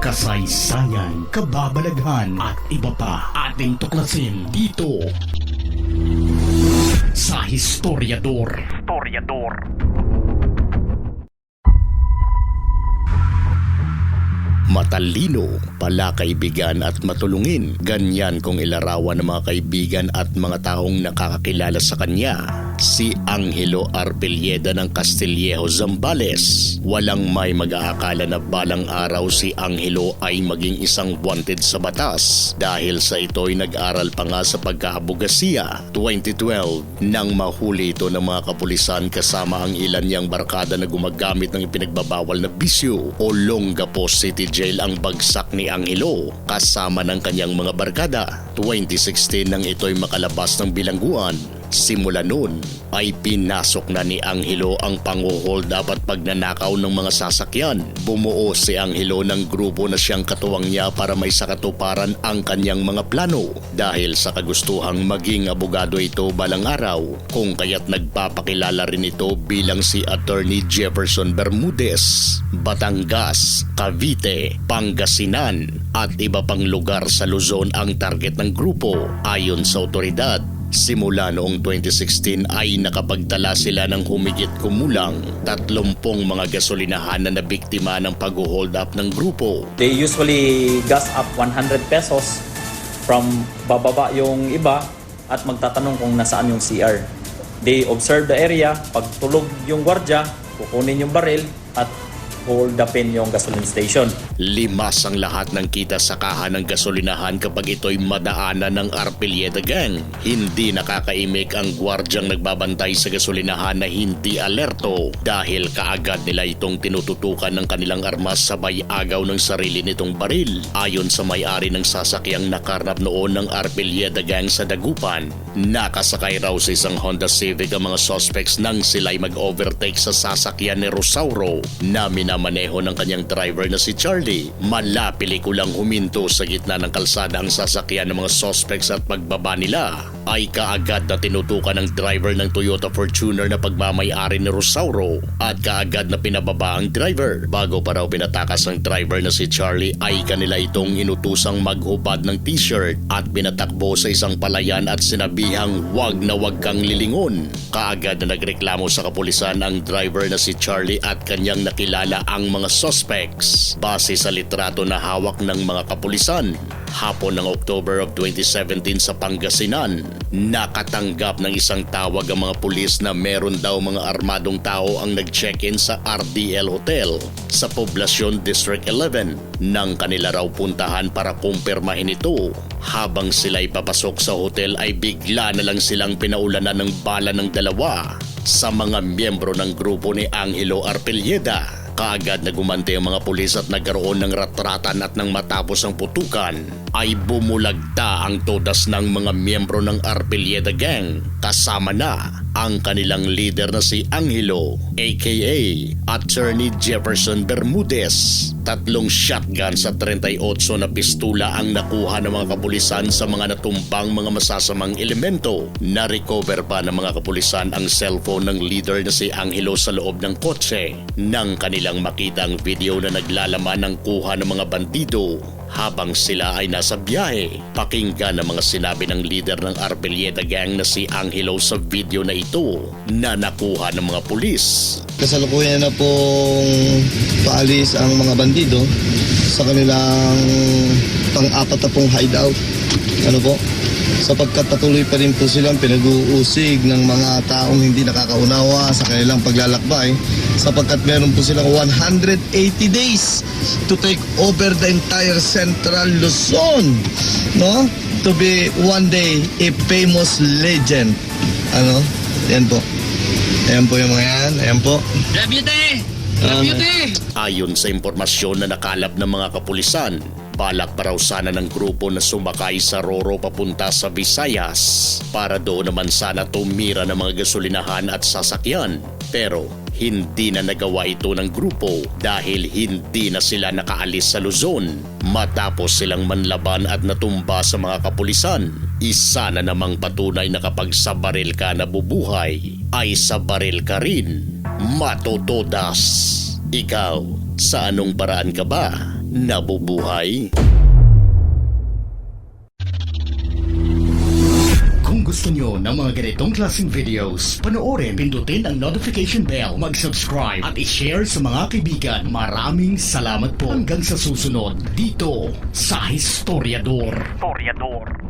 kasaysayan, kababalaghan at iba pa ating tuklasin dito sa Historiador. Historiador. Matalino, pala kaibigan at matulungin. Ganyan kung ilarawan ng mga kaibigan at mga taong nakakakilala sa kanya. Si Angelo Arpelieda ng Castillejo Zambales. Walang may mag-aakala na balang araw si Angelo ay maging isang wanted sa batas dahil sa ito'y nag-aral pa nga sa pagkaabogasiya. 2012 nang mahuli ito ng mga kapulisan kasama ang ilan niyang barkada na gumagamit ng ipinagbabawal na bisyo o Longapo City Jail ang bagsak ni Angelo kasama ng kanyang mga barkada. 2016 nang ito'y makalabas ng bilangguan Simula noon ay pinasok na ni Angelo ang panguhold dapat pagnanakaw ng mga sasakyan. Bumuo si Angelo ng grupo na siyang katuwang niya para may sakatuparan ang kanyang mga plano. Dahil sa kagustuhang maging abogado ito balang araw, kung kaya't nagpapakilala rin ito bilang si Attorney Jefferson Bermudez, Batangas, Cavite, Pangasinan at iba pang lugar sa Luzon ang target ng grupo ayon sa otoridad. Simula noong 2016 ay nakapagtala sila ng humigit kumulang 30 mga gasolinahan na nabiktima ng pag-hold up ng grupo. They usually gas up 100 pesos from bababa yung iba at magtatanong kung nasaan yung CR. They observe the area, pag tulog yung gwardya, kukunin yung baril at hold upin yung gasoline station. Limas ang lahat ng kita sa kaha ng gasolinahan kapag ito'y madaanan ng Arpelieta Gang. Hindi nakakaimik ang gwardyang nagbabantay sa gasolinahan na hindi alerto dahil kaagad nila itong tinututukan ng kanilang armas sabay agaw ng sarili nitong baril. Ayon sa may-ari ng sasakyang nakarnap noon ng Arpelieta Gang sa Dagupan, nakasakay raw sa isang Honda Civic ang mga suspects nang sila'y mag-overtake sa sasakyan ni Rosauro na minamaneho ng kanyang driver na si Charlie. Mala pelikulang huminto sa gitna ng kalsada ang sasakyan ng mga suspects at pagbaba nila ay kaagad na tinutukan ng driver ng Toyota Fortuner na pagmamayari ni Rosauro at kaagad na pinababa ang driver. Bago pa raw pinatakas ng driver na si Charlie ay kanila itong inutusang maghubad ng t-shirt at pinatakbo sa isang palayan at sinabihang wag na wag kang lilingon. Kaagad na nagreklamo sa kapulisan ang driver na si Charlie at kanyang nakilala ang mga suspects. Base sa litrato na hawak ng mga kapulisan, hapon ng October of 2017 sa Pangasinan, nakatanggap ng isang tawag ang mga pulis na meron daw mga armadong tao ang nag-check-in sa RDL Hotel sa Poblacion District 11 nang kanila raw puntahan para kumpirmahin ito. Habang sila'y papasok sa hotel ay bigla na lang silang pinaulanan ng bala ng dalawa sa mga miyembro ng grupo ni Angelo Arpelieda. Kaagad na gumante ang mga pulis at nagkaroon ng ratratan at nang matapos ang putukan ay bumulagta ang todas ng mga miyembro ng Arpelieda Gang. Kasama na ang kanilang leader na si Angelo aka Attorney Jefferson Bermudez. Tatlong shotgun sa 38 na pistula ang nakuha ng mga kapulisan sa mga natumbang mga masasamang elemento. Na-recover pa ng mga kapulisan ang cellphone ng leader na si Angelo sa loob ng kotse nang kanilang makita ang video na naglalaman ng kuha ng mga bandido habang sila ay nasa biyahe. Pakinggan ang mga sinabi ng leader ng Arbelieta Gang na si Angelo sa video na ito na nakuha ng mga pulis. Kasalukuyan na pong paalis ang mga bandido sa kanilang pang-apat na pong hideout. Ano po? Sapagkat patuloy pa rin po silang pinag-uusig ng mga taong hindi nakakaunawa sa kanilang paglalakbay sapagkat meron po silang 180 days to take over the entire central Luzon no? To be one day a famous legend. Ano? Yan po. Ayan po yung mga yan. Ayan po. Deputy! Um, Deputy! Ayon sa impormasyon na nakalap ng mga kapulisan, balak pa raw ng grupo na sumakay sa Roro papunta sa Visayas para doon naman sana tumira ng mga gasolinahan at sasakyan. Pero hindi na nagawa ito ng grupo dahil hindi na sila nakaalis sa Luzon matapos silang manlaban at natumba sa mga kapulisan. Isa na namang patunay na kapag sa baril ka nabubuhay ay sa baril ka rin matutodas. Ikaw, sa anong paraan ka ba nabubuhay. Kung gusto nyo ng mga ganitong klaseng videos, panoorin, pindutin ang notification bell, mag-subscribe at i-share sa mga kaibigan. Maraming salamat po hanggang sa susunod dito sa Historiador. Historiador.